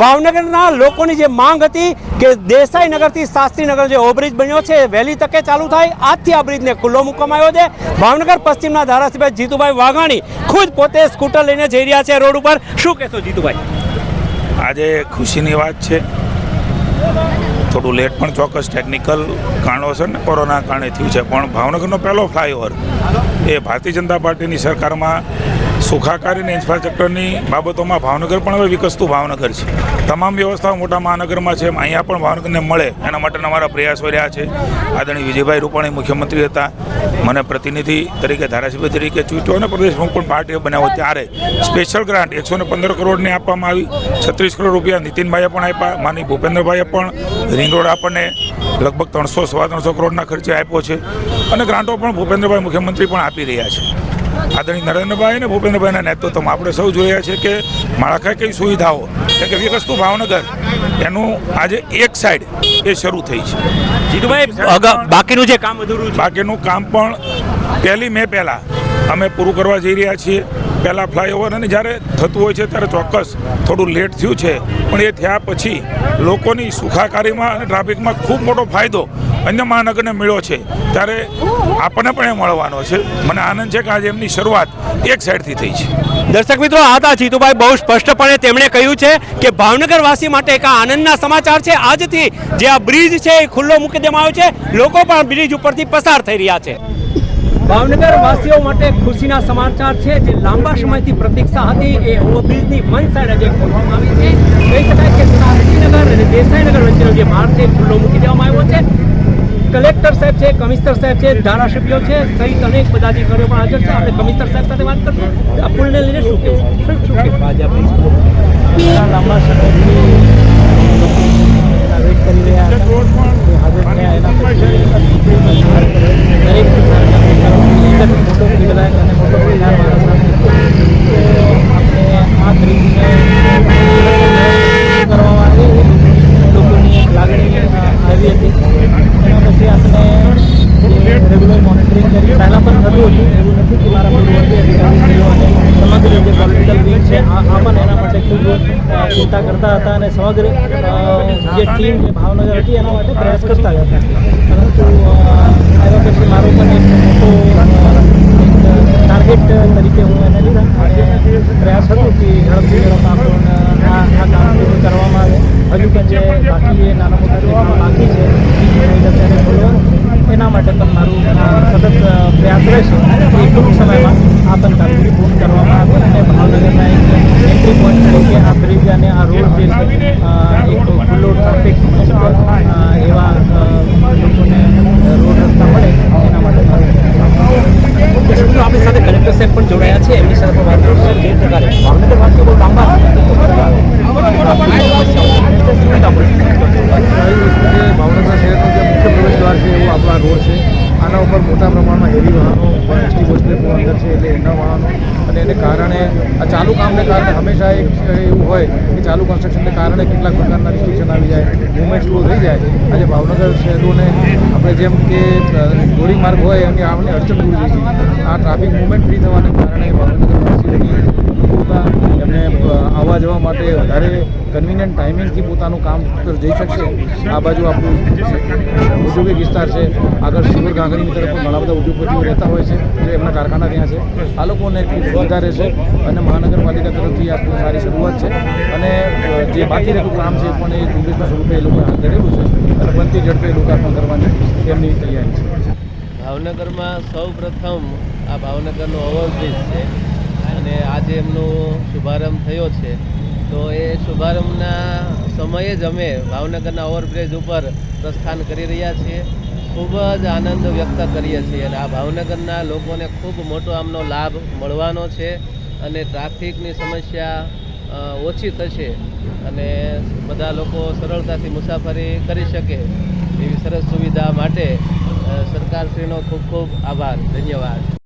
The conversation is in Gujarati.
ભાવનગરના લોકોની જે માંગ હતી કે દેસાઈ નગરથી શાસ્ત્રીનગર જે ઓવરબ્રિજ બન્યો છે વહેલી તકે ચાલુ થાય. આજથી આ બ્રિજને ખુલ્લો મૂકવામાં આવ્યો છે. ભાવનગર પશ્ચિમના ધારાસભ્ય જીતુભાઈ વાઘાણી ખુદ પોતે સ્કૂટર લઈને જઈ રહ્યા છે રોડ ઉપર. શું કહેશો જીતુભાઈ? આજે ખુશીની વાત છે. થોડું લેટ પણ ચોક્કસ ટેકનિકલ કારણોસર ને કોરોના કારણે થયું છે. પણ ભાવનગરનો પહેલો ફ્લાયઓવર એ ભારતીય જનતા પાર્ટીની સરકારમાં સુખાકારી અને ઇન્ફ્રાસ્ટ્રક્ચરની બાબતોમાં ભાવનગર પણ હવે વિકસતું ભાવનગર છે. તમામ વ્યવસ્થાઓ મોટા મહાનગરમાં છે. એમ અહીંયા પણ ભાવનગરને મળે. એના માટેના અમારા પ્રયાસો રહ્યા છે. આદરણીય વિજયભાઈ રૂપાણી મુખ્યમંત્રી હતા. મને પ્રતિનિધિ તરીકે, ધારાસભ્ય તરીકે ચૂંટ્યો અને પ્રદેશમાં પણ પાર્ટીએ બનાવ્યો. ત્યારે સ્પેશિયલ ગ્રાન્ટ એકસો ને પંદર કરોડની આપવામાં આવી. છત્રીસ કરોડ રૂપિયા નીતિનભાઈએ પણ આપ્યા. માની ભૂપેન્દ્રભાઈએ પણ રિંગ રોડ આપણને લગભગ ત્રણસો, સવા ત્રણસો કરોડના ખર્ચે આપ્યો છે. અને ગ્રાન્ટો પણ ભૂપેન્દ્રભાઈ મુખ્યમંત્રી પણ આપી રહ્યા છે. આદરણીય નરેન્દ્રભાઈ અને ભૂપેન્દ્રભાઈના નેતૃત્વમાં આપણે સૌ જોયા છે કે માળખાકીય સુવિધાઓ એટલે કે વિકસતું ભાવનગર એનું આજે એક સાઈડ એ શરૂ થઈ છે. જીતુભાઈ બાકીનું જે કામ અધૂરું બાકીનું કામ પણ પહેલી મે પહેલાં અમે પૂરું કરવા જઈ રહ્યા છીએ. પહેલાં ફ્લાયઓવર અને જ્યારે થતું હોય છે ત્યારે ચોક્કસ થોડું લેટ થયું છે. પણ એ થયા પછી લોકોની સુખાકારીમાં અને ટ્રાફિકમાં ખૂબ મોટો ફાયદો અન્ય મહાનગરને મળ્યો છે. ત્યારે આપણને પણ એ મળવાનો છે. મને આનંદ છે કે આજે એમની શરૂઆત એક સાઈડથી થઈ છે. દર્શક મિત્રો આતા જીતુભાઈ. બહુ સ્પષ્ટપણે તેમણે કહ્યું છે કે ભાવનગર વાસી માટે એક આ આનંદના સમાચાર છે. આજથી જે આ બ્રિજ છે એ ખુલ્લો મૂકી દેવામાં આવ્યો છે. લોકો પણ બ્રિજ ઉપરથી પસાર થઈ રહ્યા છે. ભાવનગર વાસીઓ માટે ખુશીના સમાચાર છે. જે લાંબા સમયથી પ્રતીક્ષા હતી એ ઓવરબ્રિજની વન સાઈડ આજે ખોલવામાં આવી છે. કહી શકાય કે શાસ્ત્રીનગર અને દેસાઈનગર વચ્ચેનો જે માર્ગ છે ખુલ્લો મૂકી દેવામાં આવ્યો છે. કલેક્ટર સાહેબ છે કમિશનર સાહેબ છે ધારાસભ્યો છે સહિત અનેક પદાધિકારીઓ પણ હાજર છે. આપણે કમિશનર સાહેબ સાથે વાત કરશું. આ પુલને લઈને શું કહેવું? શું શું કહેવું? આજે લાંબા સમયથી એના કરી રહ્યા હાજર થયા એના પછી દરેક કિસાનના ખેતરોની એક જ મોટો ફીડબેક અને મોટો વિચાર મારા સાથે આપણે આ બ્રિજને કરવામાં આવી લોકોની એક લાગણી આવી હતી એના પછી આપણે રેગ્યુલર મોનિટરિંગ કરી પહેલાં પણ થતું હતું એવું નથી કે મારા પૂર્વવર્તી અધિકારીઓ અને સમગ્ર જે પોલિટિકલ વિંગ છે આ આ પણ એના માટે ખૂબ ચિંતા કરતા હતા અને સમગ્ર જે ટીમ, જે ભાવનગર હતી, એના માટે પ્રયાસ કરતા હતા. પરંતુ આવ્યા પછી મારો પણ એક મોટો ટાર્ગેટ તરીકે હું એને લીધા અને પ્રયાસ હતો કે ઝડપથી ઝડપ આપણને આ આ કરવામાં આવે. હજુ પણ જે બાકી એ નાના મોટા જે બાકી છે એ અત્યારે ખોલવાનું છે એના માટે પણ મારું સતત પ્રયાસ રહેશે. કે ટૂંક સમયમાં આ પણ કામગીરી પૂર્ણ કરવામાં આવે અને ભાવનગરના એક એન્ટ્રી પોઈન્ટ તરીકે આ બ્રિજ અને આ રોડ જે છે એક ખુલ્લો ટ્રાફિક એવા લોકોને રોડ રસ્તા મળે એના માટે મારું આપણી સાથે કલેક્ટર સાહેબ પણ જોડાયા છે. એમની સાથે વાત કરશું જે પ્રકારે ભાવનગર વાસીઓ બહુ લાંબા ભાવનગર શહેરનું જે મુખ્ય પ્રવેશદ્વાર છે એવું આપણો આ રોડ છે આના ઉપર મોટા પ્રમાણમાં હેવી વાહનો એસટી બસ ડેપો અંદર છે એટલે એના વાહનો અને એને કારણે આ ચાલુ કામને કારણે હંમેશા એક એવું હોય કે ચાલુ કન્સ્ટ્રક્શનને કારણે કેટલાક પ્રકારના રિસ્ટ્રિક્શન આવી જાય મુવમેન્ટ સ્લો થઈ જાય. આજે ભાવનગર શહેરોને આપણે જેમ કે ધોરી માર્ગ હોય એની આપણે અડચણ દૂર થઈ આ ટ્રાફિક મુવમેન્ટ ફ્રી થવાને કારણે જવા માટે વધારે કન્વિનિયન્ટ ટાઈમિંગથી પોતાનું કામ જઈ શકશે. આ બાજુ આપણું ઔદ્યોગિક વિસ્તાર છે. આગળ સિવર ગાંગડીની તરફ ઘણા બધા ઉદ્યોગપતિઓ રહેતા હોય છે. જે એમના કારખાના ત્યાં છે. આ લોકોને વધારે છે અને મહાનગરપાલિકા તરફથી આ સારી શરૂઆત છે. અને જે બાકી રહેતું કામ છે પણ એ ઝુંબેશના સ્વરૂપે એ લોકોએ હાથ ધરેલું છે. અને બનતી ઝડપે લોકાર્પણ કરવાની એમની તૈયારી છે. ભાવનગરમાં સૌ પ્રથમ આ ભાવનગરનો ઓવરબ્રિજ છે. અને આજે એમનો શુભારંભ થયો છે. તો એ શુભારંભના સમયે જ અમે ભાવનગરના ઓવરબ્રિજ ઉપર પ્રસ્થાન કરી રહ્યા છીએ. ખૂબ જ આનંદ વ્યક્ત કરીએ છીએ અને આ ભાવનગરના લોકોને ખૂબ મોટો આમનો લાભ મળવાનો છે અને ટ્રાફિકની સમસ્યા ઓછી થશે અને બધા લોકો સરળતાથી મુસાફરી કરી શકે એવી સરસ સુવિધા માટે સરકારશ્રીનો ખૂબ ખૂબ આભાર. ધન્યવાદ.